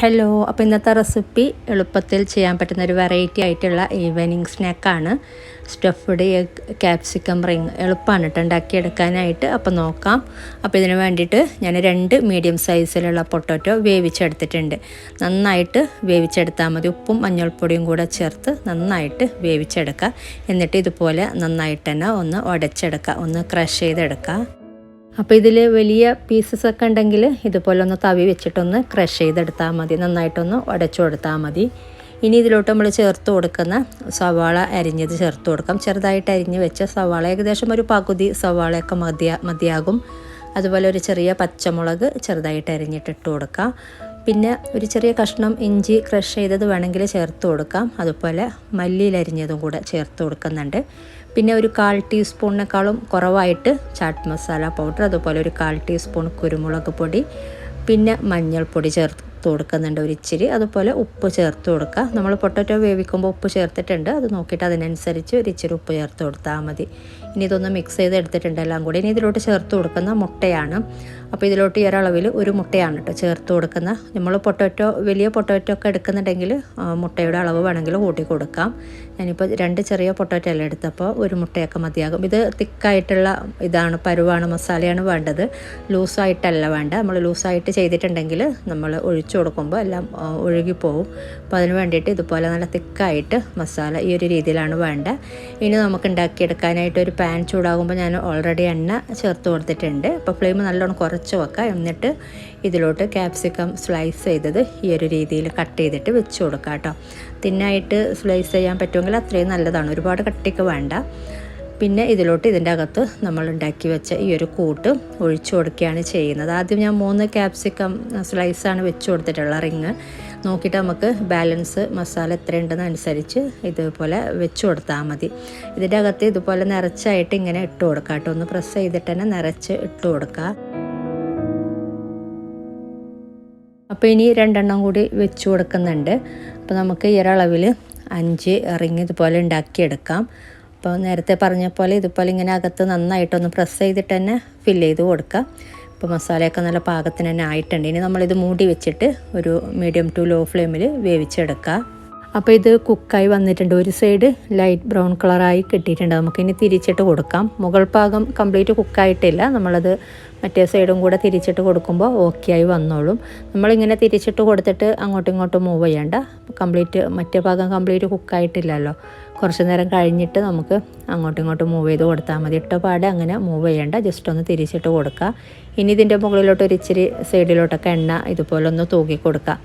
Hello അപ്പോൾ ഇന്നത്തെ recipe എളുപ്പത്തിൽ ചെയ്യാൻ പറ്റുന്ന ഒരു വെറൈറ്റി ആയിട്ടുള്ള ഈവനിങ് സ്നാക്കാണ് സ്റ്റഫ്ഡ് എഗ് ക്യാപ്സിക്കം റിങ് എളുപ്പമാണ് കേട്ടോ ഉണ്ടാക്കിയെടുക്കാനായിട്ട്. അപ്പോൾ നോക്കാം. അപ്പോൾ ഇതിന് വേണ്ടിയിട്ട് ഞാൻ രണ്ട് മീഡിയം സൈസിലുള്ള പൊട്ടറ്റോ വേവിച്ചെടുത്തിട്ടുണ്ട്. നന്നായിട്ട് വേവിച്ചെടുത്താൽ മതി. ഉപ്പും മഞ്ഞൾപ്പൊടിയും കൂടെ ചേർത്ത് നന്നായിട്ട് വേവിച്ചെടുക്കുക. എന്നിട്ട് ഇതുപോലെ നന്നായിട്ട് തന്നെ ഒന്ന് ഉടച്ചെടുക്കുക. ഒന്ന് ക്രഷ് ചെയ്തെടുക്കുക. അപ്പോൾ ഇതിൽ വലിയ പീസസ് ഒക്കെ ഉണ്ടെങ്കിൽ ഇതുപോലെ ഒന്ന് തവി വെച്ചിട്ടൊന്ന് ക്രഷ് ചെയ്തെടുത്താൽ മതി. നന്നായിട്ടൊന്ന് ഉടച്ചു കൊടുത്താൽ മതി. ഇനി ഇതിലോട്ട് നമ്മൾ ചേർത്ത് കൊടുക്കുന്ന സവാള അരിഞ്ഞത് ചേർത്ത് കൊടുക്കാം. ചെറുതായിട്ട് അരിഞ്ഞ് വെച്ച സവാള ഏകദേശം ഒരു പകുതി സവാളയൊക്കെ മതിയാ മതിയാകും. അതുപോലെ ഒരു ചെറിയ പച്ചമുളക് ചെറുതായിട്ട് അരിഞ്ഞിട്ട് ഇട്ട് കൊടുക്കാം. പിന്നെ ഒരു ചെറിയ കഷ്ണം ഇഞ്ചി ക്രഷ് ചെയ്തത് വേണമെങ്കിൽ ചേർത്ത് കൊടുക്കാം. അതുപോലെ മല്ലിയിലരിഞ്ഞതും കൂടെ ചേർത്ത് കൊടുക്കുന്നുണ്ട്. പിന്നെ ഒരു കാൽ ടീസ്പൂണിനേക്കാളും കുറവായിട്ട് ചാട്ട് മസാല പൗഡർ അതുപോലെ ഒരു കാൽ ടീസ്പൂൺ കുരുമുളക് പൊടി പിന്നെ മഞ്ഞൾപ്പൊടി ചേർത്ത് കൊടുക്കുന്നുണ്ട് ഒരു ഇച്ചിരി അതുപോലെ ഉപ്പ് ചേർത്ത് കൊടുക്കുക നമ്മൾ പൊട്ടറ്റോ വേവിക്കുമ്പോൾ ഉപ്പ് ചേർത്തിട്ടുണ്ട്. അത് നോക്കിയിട്ട് അതിനനുസരിച്ച് ഒരു ഇച്ചിരി ഉപ്പ് ചേർത്ത് കൊടുത്താൽ മതി. ഇനി ഇതൊന്ന് മിക്സ് ചെയ്ത് എടുത്തിട്ടുണ്ട്. എല്ലാം കൂടി ഇനി ഇതിലോട്ട് ചേർത്ത് കൊടുക്കുന്ന മുട്ടയാണ്. അപ്പോൾ ഇതിലോട്ട് ഈ ഒരളവിൽ ഒരു മുട്ടയാണ് കേട്ടോ ചേർത്ത് കൊടുക്കുന്ന നമ്മൾ പൊട്ടറ്റോ വലിയ പൊട്ടറ്റോ ഒക്കെ എടുക്കുന്നുണ്ടെങ്കിൽ മുട്ടയുടെ അളവ് വേണമെങ്കിൽ കൂട്ടി കൊടുക്കാം. ഞാനിപ്പോൾ രണ്ട് ചെറിയ പൊട്ടറ്റോ എല്ലാം എടുത്തപ്പോൾ ഒരു മുട്ടയൊക്കെ മതിയാകും. ഇത് തിക്കായിട്ടുള്ള ഇതാണ് പരുവാണ് മസാലയാണ് വേണ്ടത്. ലൂസായിട്ടല്ല വേണ്ട. നമ്മൾ ലൂസായിട്ട് ചെയ്തിട്ടുണ്ടെങ്കിൽ നമ്മൾ ഒഴിച്ചു കൊടുക്കുമ്പോൾ എല്ലാം ഒഴുകിപ്പോവും. അപ്പോൾ അതിന് വേണ്ടിയിട്ട് ഇതുപോലെ നല്ല തിക്കായിട്ട് മസാല ഈ ഒരു രീതിയിലാണ് വേണ്ട. ഇനി നമുക്ക് ഉണ്ടാക്കിയെടുക്കാനായിട്ട് ഒരു പാൻ ചൂടാകുമ്പോൾ ഞാൻ ഓൾറെഡി എണ്ണ ചേർത്ത് കൊടുത്തിട്ടുണ്ട്. അപ്പോൾ ഫ്ലെയിം നല്ലോണം കുറച്ച് വെക്കാം എന്നിട്ട് ഇതിലോട്ട് ക്യാപ്സിക്കം സ്ലൈസ് ചെയ്തത് ഈ ഒരു രീതിയിൽ കട്ട് ചെയ്തിട്ട് വെച്ച് കൊടുക്കാം കേട്ടോ. തിന്നായിട്ട് സ്ലൈസ് ചെയ്യാൻ പറ്റുമെങ്കിൽ അത്രയും നല്ലതാണ്. ഒരുപാട് കട്ടിക്ക് വേണ്ട. പിന്നെ ഇതിലോട്ട് ഇതിന്റെ അകത്ത് നമ്മൾ ഉണ്ടാക്കി വെച്ച ഈ ഒരു കൂട്ട് ഒഴിച്ചു കൊടുക്കുകയാണ് ചെയ്യുന്നത്. ആദ്യം ഞാൻ മൂന്ന് ക്യാപ്സിക്കം സ്ലൈസാണ് വെച്ച് കൊടുത്തിട്ടുള്ള റിങ്. നോക്കിയിട്ട് നമുക്ക് ബാലൻസ് മസാല എത്ര ഉണ്ടെന്ന് അനുസരിച്ച് ഇതുപോലെ വെച്ച് കൊടുത്താൽ മതി. ഇതിന്റെ അകത്ത് ഇതുപോലെ നിറച്ചായിട്ട് ഇങ്ങനെ ഇട്ട് കൊടുക്കാം കേട്ടോ. ഒന്ന് പ്രസ് ചെയ്തിട്ട് തന്നെ നിറച്ച് ഇട്ട് കൊടുക്കുക. അപ്പോൾ ഇനി രണ്ടെണ്ണം കൂടി വെച്ച് കൊടുക്കുന്നുണ്ട്. അപ്പോൾ നമുക്ക് ഈ ഒരളവിൽ അഞ്ച് റിങ് ഇതുപോലെ ഉണ്ടാക്കിയെടുക്കാം. അപ്പോൾ നേരത്തെ പറഞ്ഞ പോലെ ഇതുപോലെ ഇങ്ങനെ അകത്ത് നന്നായിട്ടൊന്ന് പ്രസ് ചെയ്തിട്ട് തന്നെ ഫില്ല് ചെയ്ത് കൊടുക്കുക ഇപ്പോൾ മസാലയൊക്കെ നല്ല പാകത്തിന് തന്നെ ആയിട്ടുണ്ട്. ഇനി നമ്മളിത് മൂടി വെച്ചിട്ട് ഒരു മീഡിയം ടു ലോ ഫ്ലെയിമിൽ വേവിച്ചെടുക്കുക അപ്പോൾ ഇത് കുക്കായി വന്നിട്ടുണ്ട്. ഒരു സൈഡ് ലൈറ്റ് ബ്രൗൺ കളറായി കിട്ടിയിട്ടുണ്ട്. നമുക്കിനി തിരിച്ചിട്ട് കൊടുക്കാം. മുകൾ ഭാഗം കംപ്ലീറ്റ് കുക്കായിട്ടില്ല. നമ്മളത് മറ്റേ സൈഡും കൂടെ തിരിച്ചിട്ട് കൊടുക്കുമ്പോൾ ഓക്കെ ആയി വന്നോളും. നമ്മളിങ്ങനെ തിരിച്ചിട്ട് കൊടുത്തിട്ട് അങ്ങോട്ടും ഇങ്ങോട്ടും മൂവ് ചെയ്യണ്ട. കംപ്ലീറ്റ് മറ്റേ ഭാഗം കംപ്ലീറ്റ് കുക്കായിട്ടില്ലല്ലോ. കുറച്ച് നേരം കഴിഞ്ഞിട്ട് നമുക്ക് അങ്ങോട്ടും ഇങ്ങോട്ടും മൂവ് ചെയ്ത് കൊടുത്താൽ മതി. ഇട്ട പാടെ അങ്ങനെ മൂവ് ചെയ്യണ്ട. ജസ്റ്റ് ഒന്ന് തിരിച്ചിട്ട് കൊടുക്കുക ഇനി ഇതിന്റെ മുകളിലോട്ട് ഒരു ഇച്ചിരി സൈഡിലോട്ടൊക്കെ എണ്ണ ഇതുപോലെ ഒന്ന് തൂക്കി കൊടുക്കുക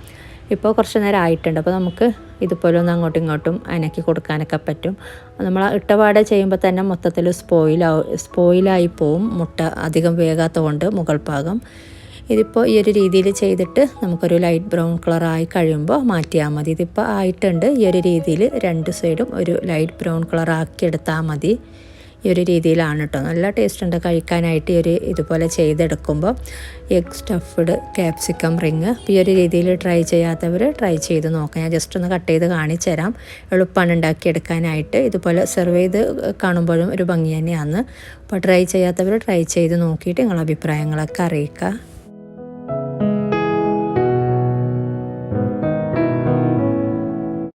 ഇപ്പോൾ കുറച്ച് നേരം ആയിട്ടുണ്ട്. അപ്പോൾ നമുക്ക് ഇതുപോലെ ഒന്ന് അങ്ങോട്ടും ഇങ്ങോട്ടും അനക്കി കൊടുക്കാനൊക്കെ പറ്റും. നമ്മൾ ഇട്ടപാട് ചെയ്യുമ്പോൾ തന്നെ മൊത്തത്തിൽ സ്പോയിലാവും സ്പോയിലായി പോവും. മുട്ട അധികം വേകാത്ത കൊണ്ട് മുകൾ ഭാഗം. ഇതിപ്പോൾ ഈ ഒരു രീതിയിൽ ചെയ്തിട്ട് നമുക്കൊരു ലൈറ്റ് ബ്രൗൺ കളറായി കഴിയുമ്പോൾ മാറ്റിയാൽ മതി. ഇതിപ്പോൾ ആയിട്ടുണ്ട്. ഈ ഒരു രീതിയിൽ രണ്ട് സൈഡും ഒരു ലൈറ്റ് ബ്രൗൺ കളർ ആക്കി എടുത്താൽ മതി. ഈ ഒരു രീതിയിലാണ് കേട്ടോ നല്ല ടേസ്റ്റ് ഉണ്ട് കഴിക്കാനായിട്ട് ഈ ഒരു ഇതുപോലെ ചെയ്തെടുക്കുമ്പോൾ എഗ് സ്റ്റഫ്ഡ് ക്യാപ്സിക്കം റിങ് ഈ ഒരു രീതിയിൽ ട്രൈ ചെയ്യാത്തവർ ട്രൈ ചെയ്ത് നോക്കാം. ഞാൻ ജസ്റ്റ് ഒന്ന് കട്ട് ചെയ്ത് കാണിച്ചു തരാം. എളുപ്പമാണ് ഉണ്ടാക്കിയെടുക്കാനായിട്ട്. ഇതുപോലെ സെർവ് ചെയ്ത് കാണുമ്പോഴും ഒരു ഭംഗി തന്നെയാണ്. അപ്പോൾ ട്രൈ ചെയ്യാത്തവർ ട്രൈ ചെയ്ത് നോക്കിയിട്ട് നിങ്ങളുടെ അഭിപ്രായങ്ങളൊക്കെ അറിയിക്കുക.